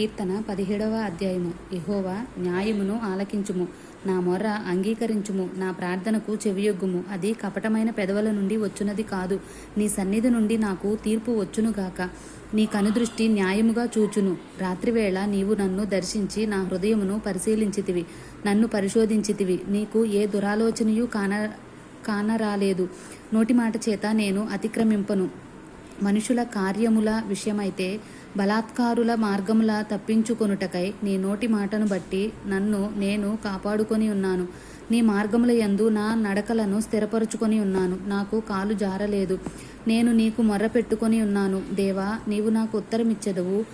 కీర్తన పదిహేడవ అధ్యాయము. ఇహోవా న్యాయమును ఆలకించుము. నా మొర్ర అంగీకరించుము. నా ప్రార్థనకు చెవియొగ్గుము. అది కపటమైన పెదవుల నుండి వచ్చునది కాదు. నీ సన్నిధి నుండి నాకు తీర్పు వచ్చునుగాక నీ కనుదృష్టి న్యాయముగా చూచును. రాత్రివేళ నీవు నన్ను దర్శించి నా హృదయమును పరిశీలించితివి. నన్ను పరిశోధించితివి. నీకు ఏ దురాలోచనయు కాన కానరాలేదు. నోటి మాట చేత నేను అతిక్రమింపను. మనుషుల కార్యముల విషయమైతే బలాత్కారుల మార్గముల తప్పించుకొనుటకై నీ నోటి మాటను బట్టి నన్ను నేను కాపాడుకొని ఉన్నాను. నీ మార్గముల యందు నా నడకలను స్థిరపరుచుకొని ఉన్నాను. నాకు కాలు జారలేదు. నేను నీకు మొర్ర పెట్టుకొని ఉన్నాను. దేవా నీవు నాకు ఉత్తరమిచ్చెదవు.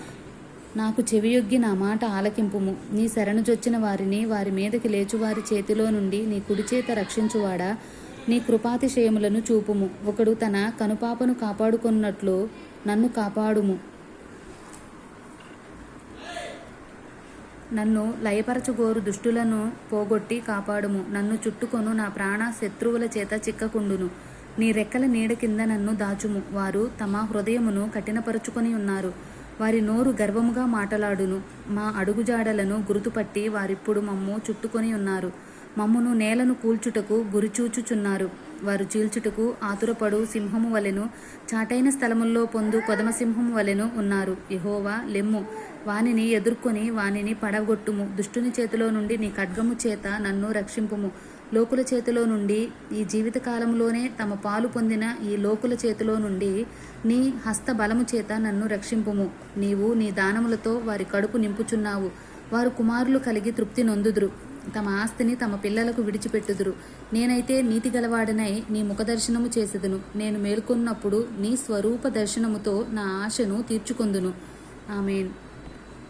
నాకు చెవియొగ్గి నా మాట ఆలకింపుము. నీ శరణుజొచ్చిన వారిని వారి మీదకి లేచువారి చేతిలో నుండి నీ కుడిచేత రక్షించువాడా? నీ కృపాతిశయములను చూపుము. ఒకడు తన కనుపాపను కాపాడుకున్నట్లు నన్ను కాపాడుము. నన్ను లయపరచుగోరు దుష్టులను పోగొట్టి కాపాడుము. నన్ను చుట్టుకొను నా ప్రాణ శత్రువుల చేత చిక్కకుండును. నీ రెక్కల నీడ కింద నన్ను దాచుము. వారు తమ హృదయమును కఠినపరుచుకొని ఉన్నారు. వారి నోరు గర్వముగా మాటలాడును. మా అడుగుజాడలను గుర్తుపట్టి వారిప్పుడు మమ్ము చుట్టుకొని ఉన్నారు. మమ్మును నేలను కూల్చుటకు గురిచూచుచున్నారు. వారు చీల్చుటకు ఆతురపడు సింహము వలెను చాటైన స్థలముల్లో పొందు కొదమసింహము వలెను ఉన్నారు. యహోవా లెమ్ము. వానిని ఎదుర్కొని వానిని పడగొట్టుము. దుష్టుని చేతిలో నుండి నీ ఖడ్గము చేత నన్ను రక్షింపుము. లోకుల చేతిలో నుండి ఈ జీవితకాలంలోనే తమ పాలు పొందిన ఈ లోకుల చేతిలో నుండి నీ హస్త బలము చేత నన్ను రక్షింపుము. నీవు నీ దానములతో వారి కడుపు నింపుచున్నావు. వారు కుమారులు కలిగి తృప్తి నొందుదురు. తమ ఆస్తిని తమ పిల్లలకు విడిచిపెట్టుదురు. నేనైతే నీతి గలవాడనై నీ ముఖదర్శనము చేసేదను. నేను మేల్కొన్నప్పుడు నీ స్వరూప దర్శనముతో నా ఆశను తీర్చుకొందును. ఆమెన్.